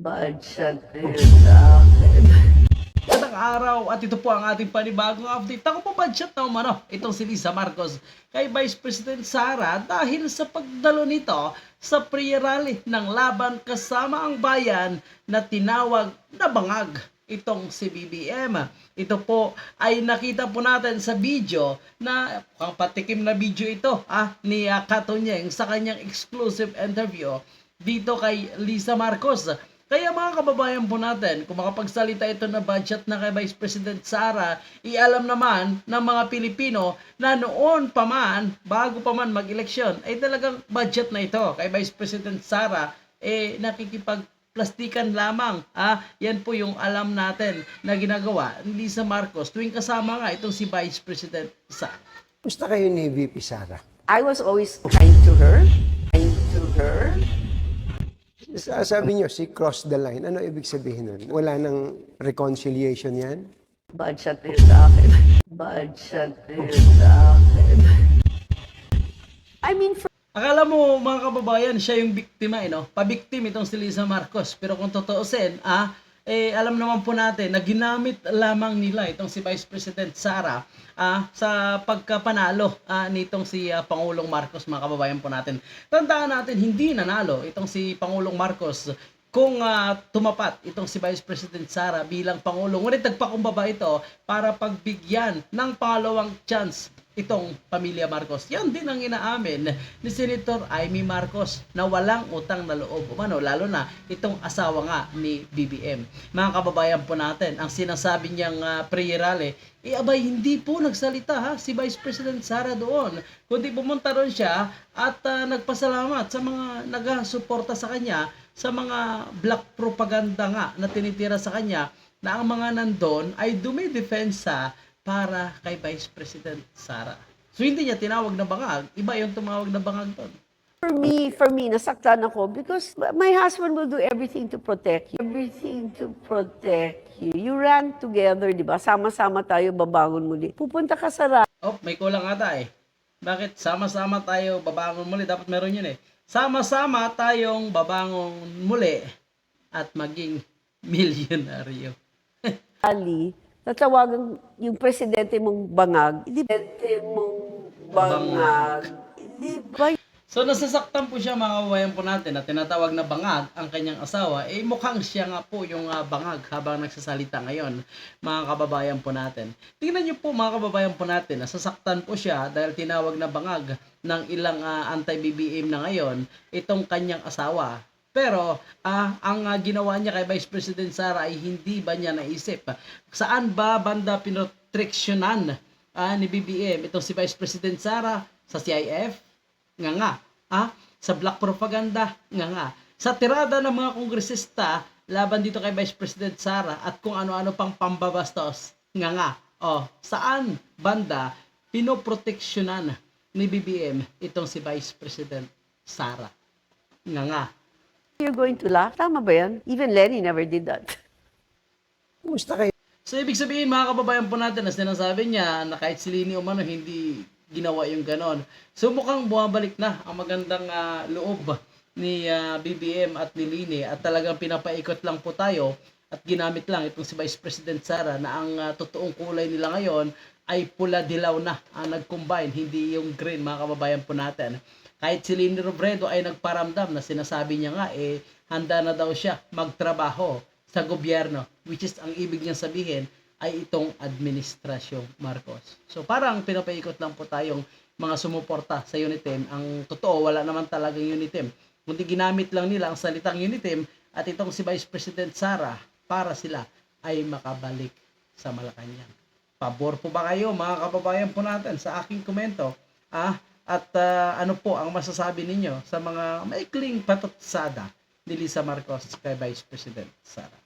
budget din sa akin. Magandang araw at ito po ang ating panibagong update. Ako po budget na umano itong si Lisa Marcos kay Vice President Sara dahil sa pagdalo nito sa pre-rally ng laban kasama ang bayan na tinawag na bangag itong si BBM. Ito po ay nakita po natin sa video na patikim na video ito ah, ni uh, Katonyeng sa kanyang exclusive interview dito kay Lisa Marcos. Kaya mga kababayan po natin, kung makapagsalita ito na budget na kay Vice President Sara, ialam naman ng mga Pilipino na noon pa man, bago pa man mag-eleksyon, ay talagang budget na ito kay Vice President Sara, eh nakikipagplastikan lamang. Ah, yan po yung alam natin na ginagawa ni Lisa Marcos tuwing kasama nga itong si Vice President Sara. Gusto kayo ni VP Sara? I was always kind to her. Kind to her. Sa- Sabi niyo, si cross the line. Ano ibig sabihin nun? Wala nang reconciliation yan? Budget din sa akin. Budget din sa akin. I mean, for Akala mo mga kababayan, siya yung biktima eh, no? Pabiktim itong si Lisa Marcos. Pero kung totoosin, ah, eh, alam naman po natin na ginamit lamang nila itong si Vice President Sara ah, sa pagkapanalo ah, nitong si ah, Pangulong Marcos, mga kababayan po natin. Tandaan natin, hindi nanalo itong si Pangulong Marcos kung ah, tumapat itong si Vice President Sara bilang Pangulo. Ngunit nagpakumbaba ito para pagbigyan ng pangalawang chance itong pamilya Marcos. Yan din ang inaamin ni Senator Amy Marcos na walang utang na loob umano, lalo na itong asawa nga ni BBM. Mga kababayan po natin, ang sinasabi niyang uh, pre-rally, eh abay hindi po nagsalita ha si Vice President Sara doon. Kundi pumunta doon siya at ah, nagpasalamat sa mga nagasuporta sa kanya sa mga black propaganda nga na tinitira sa kanya na ang mga nandun ay dumidepensa para kay Vice President Sara. So hindi niya tinawag na bangag, iba yung tumawag na bangag doon. For me, for me, nasaktan ako because my husband will do everything to protect you. Everything to protect you. You ran together, di ba? Sama-sama tayo babangon muli. Pupunta ka sa ra- Oh, may kulang ata eh. Bakit? Sama-sama tayo babangon muli. Dapat meron yun eh. Sama-sama tayong babangon muli at maging milyonaryo. rally, tatawagan yung presidente mong bangag. Hindi presidente mong bangag. Di ba So nasasaktan po siya mga kababayan po natin na tinatawag na bangag ang kanyang asawa, eh mukhang siya nga po yung ah, bangag habang nagsasalita ngayon mga kababayan po natin. Tingnan niyo po mga kababayan po natin, nasasaktan po siya dahil tinawag na bangag ng ilang ah, anti-BBM na ngayon itong kanyang asawa. Pero ah, ang ah, ginawa niya kay Vice President Sara ay hindi ba niya naisip? Saan ba banda pinotriksyonan ah, ni BBM itong si Vice President Sara sa CIF? Nga nga, ah, sa black propaganda, nga nga, sa tirada ng mga kongresista laban dito kay Vice President Sara at kung ano-ano pang pambabastos, nga nga, oh, saan banda pinoproteksyonan ni BBM itong si Vice President Sara? Nga nga. you're going to laugh? Tama ba yan? Even Lenny never did that. Kumusta kayo? So, ibig sabihin, mga kababayan po natin, na sinasabi niya na kahit si Lini umano, hindi ginawa yung ganon. So, mukhang bumabalik na ang magandang ah, loob ni ah, BBM at ni Lini at talagang pinapaikot lang po tayo at ginamit lang itong si Vice President Sara na ang ah, totoong kulay nila ngayon ay pula dilaw na ang nag-combine, hindi yung green mga kababayan po natin. Kahit si Lini Robredo ay nagparamdam na sinasabi niya nga eh handa na daw siya magtrabaho sa gobyerno which is ang ibig niyang sabihin ay itong administrasyong Marcos. So parang pinapaikot lang po tayong mga sumuporta sa Unitem. Ang totoo, wala naman talagang Unitem. Kundi ginamit lang nila ang salitang Unitem at itong si Vice President Sara para sila ay makabalik sa Malacanang. Pabor po ba kayo mga kababayan po natin sa aking komento? Ah, at ah, ano po ang masasabi ninyo sa mga maikling patutsada ni Lisa Marcos kay Vice President Sara?